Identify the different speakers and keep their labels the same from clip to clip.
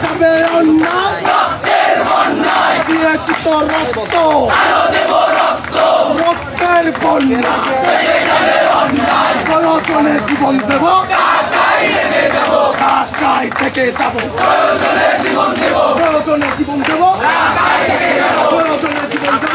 Speaker 1: যাবে অন্যায় দিয়েছি তো রক্ত রক্তের বন্যায় প্রয়োজনে জীবন দেব ঢাকায় থেকে যাব প্রয়োজনে জীবন দেব প্রয়োজনে জীবন দেব প্রয়োজনে জীবন দেব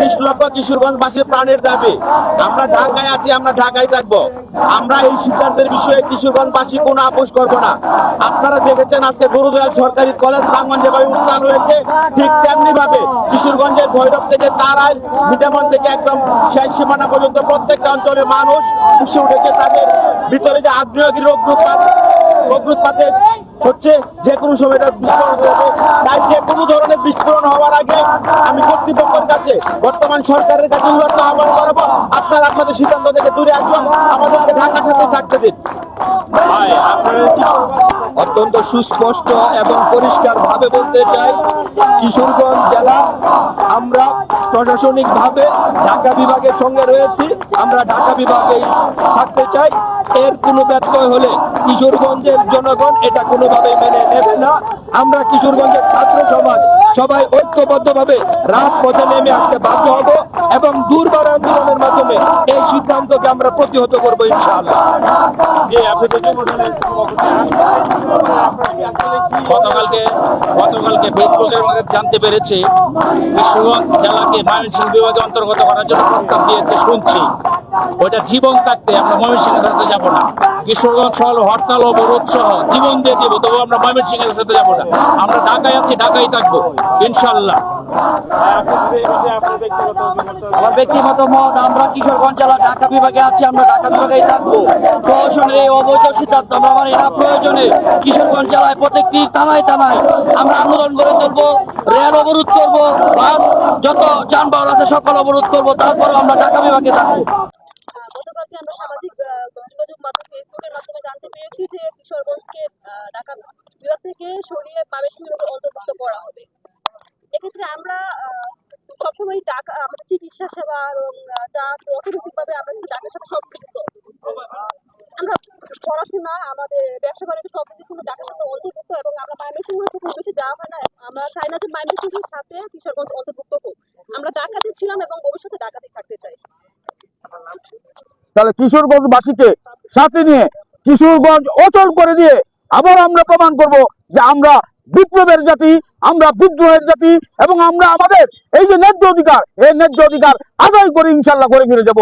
Speaker 2: বিশ লক্ষ কিশোরগঞ্জবাসীর প্রাণের দাবি। আমরা ঢাকায় আছি, আমরা ঢাকায় আমরা এই সিদ্ধান্তের বিষয়ে কিশোরগঞ্জবাসী কোনো আপোষ না। আপনারা দেখেছেন আজকে গুরুদয়াল সরকারি কলেজ প্রাঙ্গন যেভাবে উত্থান হয়েছে, ঠিক তেমনি ভাবে কিশোরগঞ্জের ভৈরব থেকে তারাই মিটামন থেকে একদম শেষ সীমানা পর্যন্ত প্রত্যেকটা অঞ্চলে মানুষ উঠেছে। তাদের ভিতরে যে উৎপাদ রোগ উৎপাতে হচ্ছে যে কোনো সময় এটা বিস্ফোরণ হবে তাই যে কোনো ধরনের বিস্ফোরণ হওয়ার আগে আমি কর্তৃপক্ষের কাছে, বর্তমান সরকারের কাছে উন্নত আহ্বান করাবো আপনারা আপনাদের সিদ্ধান্ত থেকে দূরে আসুন, আমাদেরকে ঢাকার সাথে থাকতে দিন। অত্যন্ত সুস্পষ্ট এবং পরিষ্কার ভাবে বলতে চাই, কিশোরগঞ্জ জেলা, আমরা প্রশাসনিক ভাবে ঢাকা বিভাগের সঙ্গে রয়েছি, আমরা ঢাকা বিভাগেই থাকতে চাই। এর কোনো ব্যত্যয় হলে কিশোরগঞ্জের জনগণ এটা কোনোভাবে মেনে নেবে না। আমরা কিশোরগঞ্জের ছাত্র সমাজ, সবাই ঐক্যবদ্ধভাবে রাজপথে নেমে আসতে বাধ্য হব এবং দুর্বার আন্দোলনের মাধ্যমে সিদ্ধান্তকে আমরা প্রতিহত করব ইনশাআল্লাহ। গতকালকে গতকালকে ফেসবুকের জানতে পেরেছি কিশোরগঞ্জ জেলাকে ময়মনসিংহ বিভাগে অন্তর্গত করার জন্য প্রস্তাব দিয়েছে, শুনছি। ওটা জীবন থাকতে আমরা ময়মনসিংহের সাথে যাব না। কিশোরগঞ্জ সহ হরতাল অবরোধ সহ জীবন দিয়ে দেবো তবু আমরা ময়মনসিংহের সাথে যাব না। আমরা ঢাকায় আছি, ঢাকায় থাকব ইনশাল্লাহ
Speaker 3: আমার ব্যক্তিগত মত, আমরা কিশোরগঞ্জ জেলা, ঢাকা বিভাগে আছি, আমরা ঢাকা বিভাগেই থাকব। প্রশাসনের এই অবৈধ সিদ্ধান্ত আমরা না প্রয়োজনে কিশোরগঞ্জ জেলায় প্রত্যেকটি থানায় থানায় আমরা আন্দোলন গড়ে তুলবো, রেল অবরোধ করব, বাস, যত যানবাহন আছে সকল অবরোধ করব, তারপরেও আমরা ঢাকা বিভাগে থাকব।
Speaker 4: সামাজিক যোগাযোগ মাধ্যম ফেসবুকের মাধ্যমে জানতে পেরেছি যে কিশোরগঞ্জকে ঢাকা বিভাগ থেকে সরিয়ে পাবেশন বিভাগের অন্তর্ভুক্ত করা হবে এক্ষেত্রে আমরা আহ, সবসময় টাকা, আমাদের চিকিৎসা সেবা এবং যা অর্থনৈতিকভাবে আমরা কিন্তু ঢাকার সাথে সম্পৃক্ত। আমরা পড়াশোনা, আমাদের ব্যবসা বাণিজ্য সব কিছু কিন্তু ঢাকার সাথে অন্তর্ভুক্ত এবং আমরা হচ্ছে খুব বেশি যাওয়া হয় না, আমরা চাই না যে ময়মনসিংহের সাথে কিশোরগঞ্জ অন্তর্ভুক্ত হোক। আমরা ঢাকাতে ছিলাম এবং ভবিষ্যতে ঢাকাতে থাকতে চাই।
Speaker 5: তাহলে কিশোরগঞ্জবাসীকে সাথে নিয়ে কিশোরগঞ্জ অচল করে দিয়ে আবার আমরা প্রমাণ করব যে আমরা বিপ্লবের জাতি, আমরা বিদ্রোহের জাতি এবং আমরা আমাদের এই যে ন্যায্য অধিকার, এই ন্যায্য অধিকার আদায় করে ইনশাল্লাহ করে ফিরে যাব